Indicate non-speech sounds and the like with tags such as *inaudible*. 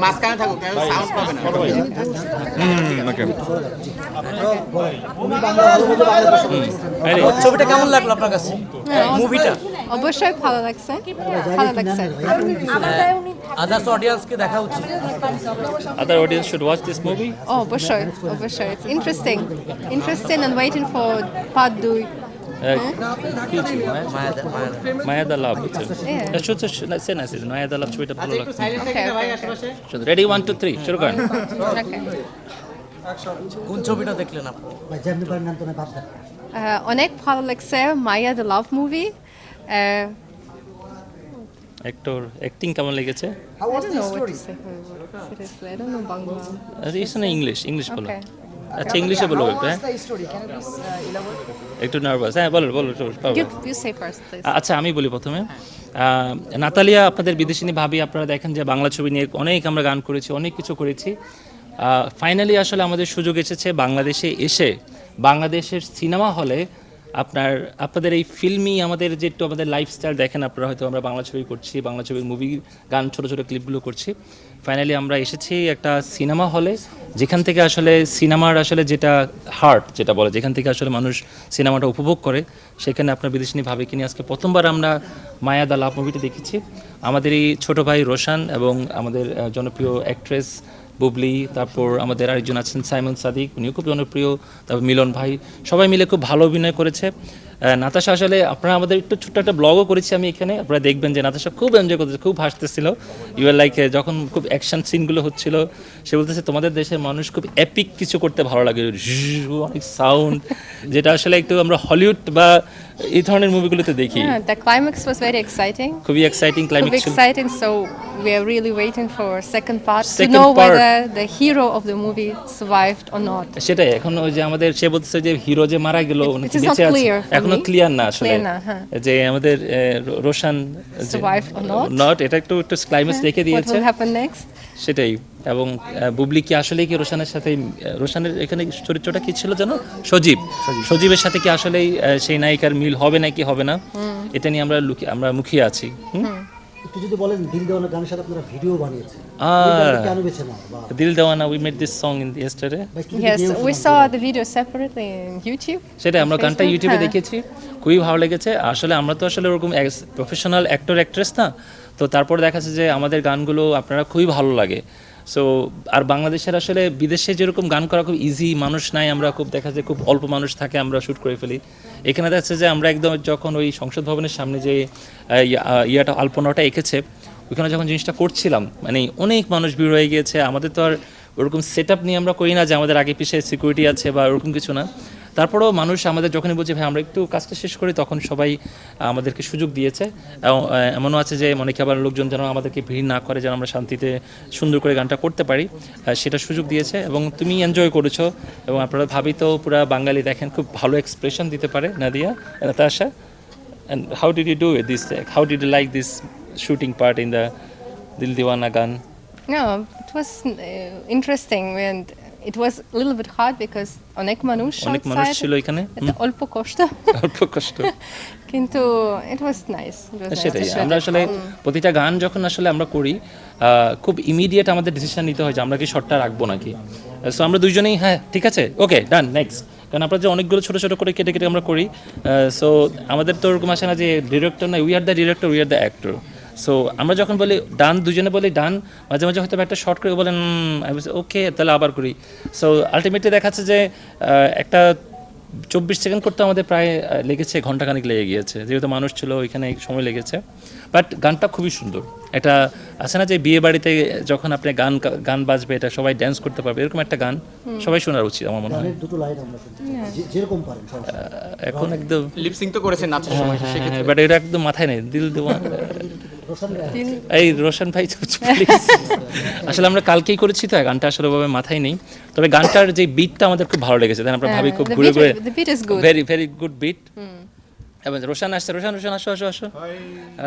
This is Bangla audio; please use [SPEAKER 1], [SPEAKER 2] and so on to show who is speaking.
[SPEAKER 1] মাঝখানে থাকুক সাউন্ড পাবে না?
[SPEAKER 2] ছবিটা কেমন লাগল আপনার কাছে? মুভিটা?
[SPEAKER 3] অবশ্যই ভালো লাগছে। ভালো লাগছে।
[SPEAKER 2] আদার্স অডিয়েন্সকে দেখা উচিত।
[SPEAKER 4] Other audience should watch this movie.
[SPEAKER 3] ও অবশ্যই অবশ্যই। Interesting interesting and waiting for part দুই
[SPEAKER 4] Uh, কি ছিল? মায়া-
[SPEAKER 2] মায়াদা
[SPEAKER 4] লাভ হচ্ছে।
[SPEAKER 3] Yeah.
[SPEAKER 4] শুধু সে না সে মায়াদা লাভ ছবিটা ভালো লাগছে।
[SPEAKER 3] Okay okay
[SPEAKER 4] ready one two three শুরু করেন।
[SPEAKER 2] কোন ছবিটা দেখলেন আপনি?
[SPEAKER 3] Uh, অনেক ভালো লাগছে Maya the love movie
[SPEAKER 4] actor acting কেমন লেগেছে? ইংলিশ ইংলিশ বলো।
[SPEAKER 3] Okay.
[SPEAKER 4] আচ্ছা ইংলিশে বলো একটু হ্যাঁ। একটু নার্ভাস হ্যাঁ বলো বলো. আচ্ছা আমি বলি প্রথমে। নাতালিয়া আপনাদের বিদেশিনী ভাবি আপনারা দেখেন যে বাংলা ছবি নিয়ে অনেক আমরা গান করেছি অনেক কিছু করেছি। ফাইনালি আসলে আমাদের সুযোগ এসেছে বাংলাদেশে এসে বাংলাদেশের সিনেমা হলে আপনার, আপনাদের এই ফিল্মি আমাদের যে একটু আমাদের লাইফস্টাইল দেখেন আপনারা, হয়তো আমরা বাংলা ছবি করছি, বাংলা ছবির মুভি গান, ছোটো ছোটো ক্লিপগুলো করছি। ফাইনালি আমরা এসেছি একটা সিনেমা হলে যেখান থেকে আসলে সিনেমার আসলে যেটা হার্ট যেটা বলে, যেখান থেকে আসলে মানুষ সিনেমাটা উপভোগ করে, সেখানে আপনার বিদেশিনী ভাবে কিনে আজকে প্রথমবার আমরা মায়া দা লাভ মুভিটা দেখেছি। আমাদের এই ছোটো ভাই রোশান এবং আমাদের জনপ্রিয় অ্যাক্ট্রেস বুবলি, তারপর আমাদের আরেকজন আছেন, সাইমন সাদিক, উনিও খুব জনপ্রিয়, তারপর মিলন ভাই, সবাই মিলে খুব ভালো অভিনয় করেছে। নাতাশা আসলে আপনারা আমাদের একটু ছোট্ট একটা ব্লগও করেছি আমি এখানে। আপনারা দেখবেন যে নাতাশা খুব এনজয় করতেছে খুব হাসতেছিল। ইউর লাইক যখন খুব অ্যাকশন সিনগুলো হচ্ছিল সে বলতেছে তোমাদের দেশের মানুষ খুব এপিক কিছু করতে ভালো লাগে। অনেক সাউন্ড যেটা আসলে একটু আমরা হলিউড বা এই ধরনের মুভিগুলোতে দেখি।
[SPEAKER 3] the climax was very exciting.
[SPEAKER 4] খুবই exciting climax
[SPEAKER 3] exciting, so we are really waiting for second part
[SPEAKER 4] Second
[SPEAKER 3] to whether the hero of the movie survived or not.
[SPEAKER 4] সেটাই এখন ওই যে আমাদের সে বলতেছে যে হিরো যে মারা গেল উনি বেঁচে আছে?
[SPEAKER 3] for এখনও
[SPEAKER 4] ক্লিয়ার না আসলে।
[SPEAKER 3] হ্যাঁ।
[SPEAKER 4] যে আমাদের রোশান. নট এটা একটু একটু ক্লাইম্যাক্স রেখে দিয়েছে? সেটাই। এবং বুবলি কি আসলে কি রোশানের সাথে রোশানের এখানে চরিত্রটা কি ছিল যেন? সজীব। সজীবের সাথে কি আসলেই সেই নায়িকার মিল হবে নাকি হবে না? এটা নিয়ে আমরা লুকি- আমরা মুখিয়ে আছি। হুম?
[SPEAKER 5] একটু যদি বলেন দিল দেওয়ানা গানের সাথে আপনারা ভিডিও বানিয়েছেন কেন বেছে
[SPEAKER 4] দিল Deewana we made this song in yesterday
[SPEAKER 5] yes
[SPEAKER 3] we saw the video separately in YouTube সেটা
[SPEAKER 4] সেটাই আমরা গানটা ইউটিউবে
[SPEAKER 3] হ্যাঁ।
[SPEAKER 4] দেখেছি খুবই ভালো লেগেছে। আসলে আমরা তো আসলে ওরকম প্রফেশনাল অ্যাক্টর অ্যাক্ট্রেস না। তো তারপর দেখাচ্ছে যে আমাদের গানগুলো আপনারা খুবই ভালো লাগে। সো আর বাংলাদেশের আসলে বিদেশে যেরকম গান করা খুব ইজি মানুষ নাই, আমরা খুব দেখা যায় খুব অল্প মানুষ থাকে, আমরা শ্যুট করে ফেলি। এখানে দেখা যাচ্ছে যে আমরা একদম যখন ওই সংসদ ভবনের সামনে যে ইয়া- ইয়াটা, আলপনাটা এঁকেছে, ওইখানে যখন জিনিসটা করছিলাম মানে অনেক মানুষ ভিড় হয়ে গিয়েছে, আমাদের তো আর ওরকম সেট নিয়ে আমরা করি না যে আমাদের আগে পিছিয়ে সিকিউরিটি আছে বা ওরকম কিছু না। তারপরেও মানুষ আমাদের যখনই বলছে ভাই আমরা একটু কাজটা শেষ করি তখন সবাই আমাদেরকে সুযোগ দিয়েছে। এবং এমনও আছে যে অনেকে আবার লোকজন যেন আমাদেরকে ভিড় না করে যেন আমরা শান্তিতে সুন্দর করে গানটা করতে পারি সেটা সুযোগ দিয়েছে। এবং তুমি এনজয় করেছ। এবং আপনারা ভাবি তো পুরা বাঙালি দেখেন খুব ভালো এক্সপ্রেশন দিতে পারে Nadia Natasha and how did you do it this how did you like this shooting part in the dil diwana gun
[SPEAKER 3] No, it was uh, interesting and it was a little bit hard because অনেক মানুষ
[SPEAKER 4] অনেক মানুষ ছিল এখানে
[SPEAKER 3] অল্প কষ্ট। *laughs*
[SPEAKER 4] অল্প কষ্ট।
[SPEAKER 3] কিন্তু it was nice. It was nice.
[SPEAKER 4] সেটাই আমরা আসলে প্রতিটা গান যখন আসলে আমরা করি খুব ইমিডিয়েট আমাদের ডিসিশন নিতে হয় যে আমরা কি শটটা রাখব নাকি। সো আমরা দুইজনেই হ্যাঁ ঠিক আছে ওকে ডান নেক্সট কারণ আমরা যে অনেকগুলো ছোটো ছোটো করে কেটে কেটে আমরা করি সো আমাদের তো ওরকম আসে না যে ডিরেক্টর না we are the director we are the actor so আমরা যখন বলি ডান দুজনে বলি ডান মাঝে মাঝে হয়তো একটা শর্ট করে বলেন ওকে তাহলে আবার করি। সো আলটিমেটলি দেখাচ্ছে যে একটা চব্বিশ সেকেন্ড করতে আমাদের প্রায় লেগেছে ঘন্টাখানিক লেগে গিয়েছে। যেহেতু মানুষ ছিল ওইখানে সময় লেগেছে। বাট গানটা খুবই সুন্দর। এটা আছে না যে বিয়ে বাড়িতে যখন আপনি গান গান বাজবে এটা সবাই ড্যান্স করতে পারবে এরকম একটা গান সবাই শোনার উচিত আমার মনে হয়।
[SPEAKER 5] যেরকম পারেন
[SPEAKER 4] এখন একদম
[SPEAKER 1] লিপসিং তো করেছেন নাচের সময় সেক্ষেত্রে।
[SPEAKER 4] বাট এটা একদম মাথায় নেই। দিল দেওয়া *laughs* এই রোশন ভাই। আসলে আমরা কালকেই করেছি তো গানটা আসলে ওভাবে মাথায় নেই। তবে গানটার যে বিটটা আমাদের খুব ভালো লেগেছে তাই আমরা ভাবি খুব ঘুরে ঘুরে. ভেরি ভেরি গুড বিট এবং রোশন আসছে রোশন রোশন আসো আসো আসো।